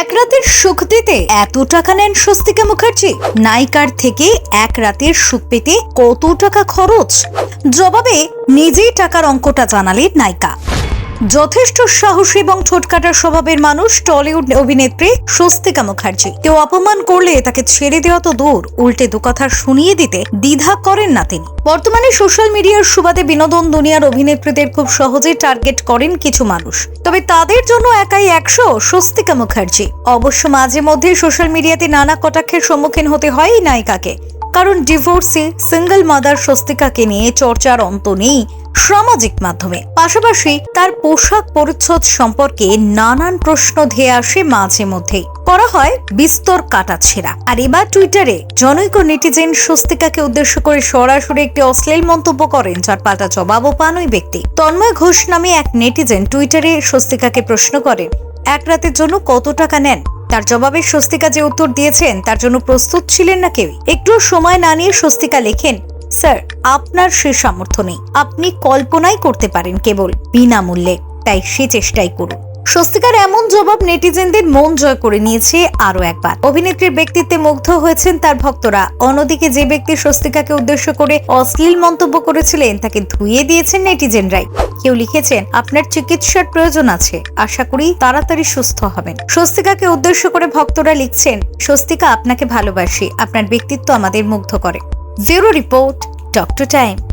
এক রাতের সুখ দিতে এত টাকা নেন স্বস্তিকা মুখার্জি। নায়িকার থেকে এক রাতের সুখ পেতে কত টাকা খরচ? জবাবে নিজেই টাকার অঙ্কটা জানালেন নায়িকা। যথেষ্ট সাহসী এবং ঠোঁটকাটার স্বভাবের মানুষ টলিউড অভিনেত্রী স্বস্তিকা মুখার্জি। কেউ অপমান করলে তাকে ছেড়ে দেওয়া তো দূর, উল্টে দু কথা শুনিয়ে দিতে দ্বিধা করেন না তিনি। বর্তমানে সোশ্যাল মিডিয়ার সুবাদে বিনোদন দুনিয়ার অভিনেত্রীদের খুব সহজে টার্গেট করেন কিছু মানুষ। তবে তাদের জন্য একাই একশো স্বস্তিকা মুখার্জি। অবশ্য মাঝে মধ্যে সোশ্যাল মিডিয়াতে নানা কটাক্ষের সম্মুখীন হতে হয় এই নায়িকাকে। কারণ ডিভোর্সে সিঙ্গেল মাদার স্বস্তিকাকে নিয়ে চর্চার অন্ত নেই। সামাজিক মাধ্যমে। পাশাপাশি তার পোশাক পরিচ্ছদ সম্পর্কে নানান প্রশ্ন ধেয়ে আসে মাঝে মধ্যেই। করা হয় বিস্তর কাটাছেড়া আর এবার টুইটারে জনৈক নেটিজেন স্বস্তিকাকে উদ্দেশ্য করে সরাসরি একটি অশ্লীল মন্তব্য করেন, যার পাল্টা জবাবও পান ওই ব্যক্তি। তন্ময় ঘোষ নামে এক নেটিজেন টুইটারে স্বস্তিকাকে প্রশ্ন করেন, এক রাতের জন্য কত টাকা নেন? তার জবাবে স্বস্তিকা যে উত্তর দিয়েছেন, তার জন্য প্রস্তুত ছিলেন না কেউ একটু সময় না নিয়ে স্বস্তিকা লেখেন স্যার, আপনার সে সামর্থ্য নেই। আপনি কল্পনাই করতে পারেন কেবল, বিনামূল্যে। তাই সে চেষ্টাই করুন। স্বস্তিকার এমন জবাব নেটিজেনদের মন জয় করে নিয়েছে আরও একবার। অভিনেত্রীর ব্যক্তিত্বে মুগ্ধ হয়েছেন তার ভক্তরা। অন্যদিকে যে ব্যক্তি স্বস্তিকাকে উদ্দেশ্য করে অশ্লীল মন্তব্য করেছিলেন, তাকে ধুয়ে দিয়েছেন নেটিজেনরাই। কেউ লিখেছেন, আপনার চিকিৎসার প্রয়োজন আছে। আশা করি তাড়াতাড়ি সুস্থ হবেন। স্বস্তিকাকে উদ্দেশ্য করে ভক্তরা লিখছেন, স্বস্তিকা, আপনাকে ভালোবাসি। আপনার ব্যক্তিত্ব আমাদের মুগ্ধ করে। Zero Report, Talk to Time.